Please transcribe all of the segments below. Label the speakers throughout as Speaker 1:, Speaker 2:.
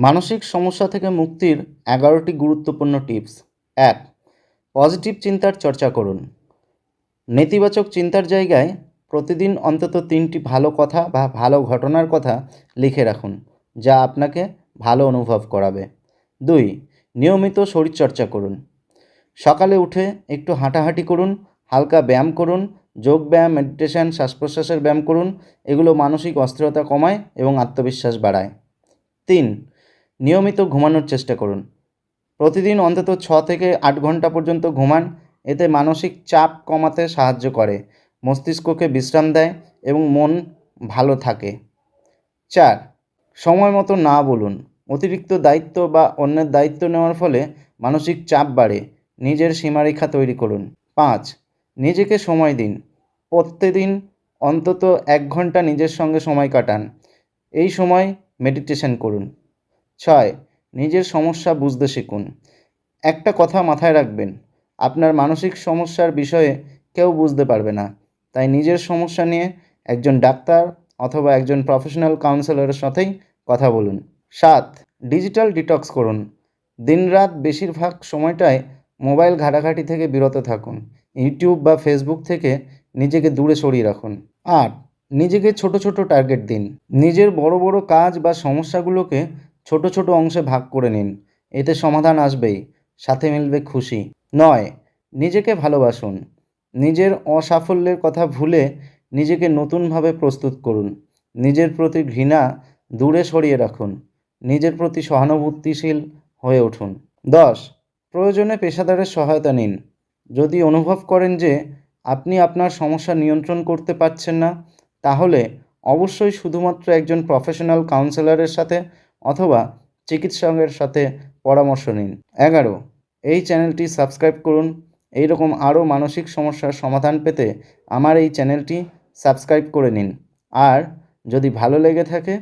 Speaker 1: মানসিক সমস্যা থেকে মুক্তির এগারোটি গুরুত্বপূর্ণ টিপস। এক, পজিটিভ চিন্তার চর্চা করুন। নেতিবাচক চিন্তার জায়গায় প্রতিদিন অন্তত তিনটি ভালো কথা বা ভালো ঘটনার কথা লিখে রাখুন, যা আপনাকে ভালো অনুভব করাবে। দুই, নিয়মিত শরীরচর্চা করুন। সকালে উঠে একটু হাঁটাহাঁটি করুন, হালকা ব্যায়াম করুন, যোগ ব্যায়াম, মেডিটেশন শ্বাস প্রশ্বাসের ব্যায়াম করুন, এগুলো মানসিক অস্থিরতা কমায় এবং আত্মবিশ্বাস বাড়ায়। তিন নিয়মিত ঘুমানোর চেষ্টা করুন। প্রতিদিন অন্তত ছ থেকে আট ঘণ্টা পর্যন্ত ঘুমান, এতে মানসিক চাপ কমাতে সাহায্য করে, মস্তিষ্ককে বিশ্রাম দেয় এবং মন ভালো থাকে। চার, সময় মতো না বলুন। অতিরিক্ত দায়িত্ব বা অন্যের দায়িত্ব নেওয়ার ফলে মানসিক চাপ বাড়ে। নিজের সীমারেখা তৈরি করুন। পাঁচ, নিজেকে সময় দিন। প্রত্যেকদিন অন্তত এক ঘণ্টা নিজের সঙ্গে সময় কাটান। এই সময় মেডিটেশন করুন। ছয়, নিজের সমস্যা বুঝতে শিখুন। একটা কথা মাথায় রাখবেন, আপনার মানসিক সমস্যার বিষয়ে কেউ বুঝতে পারবে না। তাই নিজের সমস্যা নিয়ে একজন ডাক্তার অথবা একজন প্রফেশনাল কাউন্সিলরের সাথেই কথা বলুন। সাত ডিজিটাল ডিটক্স করুন। দিনরাত বেশিরভাগ সময়টায় মোবাইল ঘাটাঘাটি থেকে বিরত থাকুন। ইউটিউব বা ফেসবুক থেকে নিজেকে দূরে সরিয়ে রাখুন। আট, নিজেকে ছোট ছোট টার্গেট দিন। নিজের বড় বড় কাজ বা সমস্যাগুলোকে ছোট ছোট অংশে ভাগ করে নিন। এতে সমাধান আসবেই, সাথে মিলবে খুশি। নয়, নিজেকে ভালোবাসুন। নিজের অসাফল্যের কথা ভুলে নিজেকে নতুনভাবে প্রস্তুত করুন। নিজের প্রতি ঘৃণা দূরে সরিয়ে রাখুন। নিজের প্রতি সহানুভূতিশীল হয়ে উঠুন। দশ, প্রয়োজনে পেশাদারের সহায়তা নিন। যদি অনুভব করেন যে আপনি আপনার সমস্যা নিয়ন্ত্রণ করতে পারছেন না, তাহলে অবশ্যই শুধুমাত্র একজন প্রফেশনাল কাউন্সিলরের সাথে অথবা চিকিৎসকের সাথে পরামর্শ নিন। এগারো, এই চ্যানেলটি সাবস্ক্রাইব করুন। এই রকম আরও মানসিক সমস্যার সমাধান পেতে আমার এই চ্যানেলটি সাবস্ক্রাইব করে নিন। আর যদি ভালো লেগে থাকে,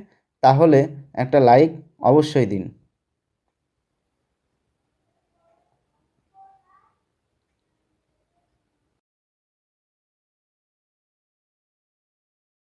Speaker 1: তাহলে একটা লাইক অবশ্যই দিন।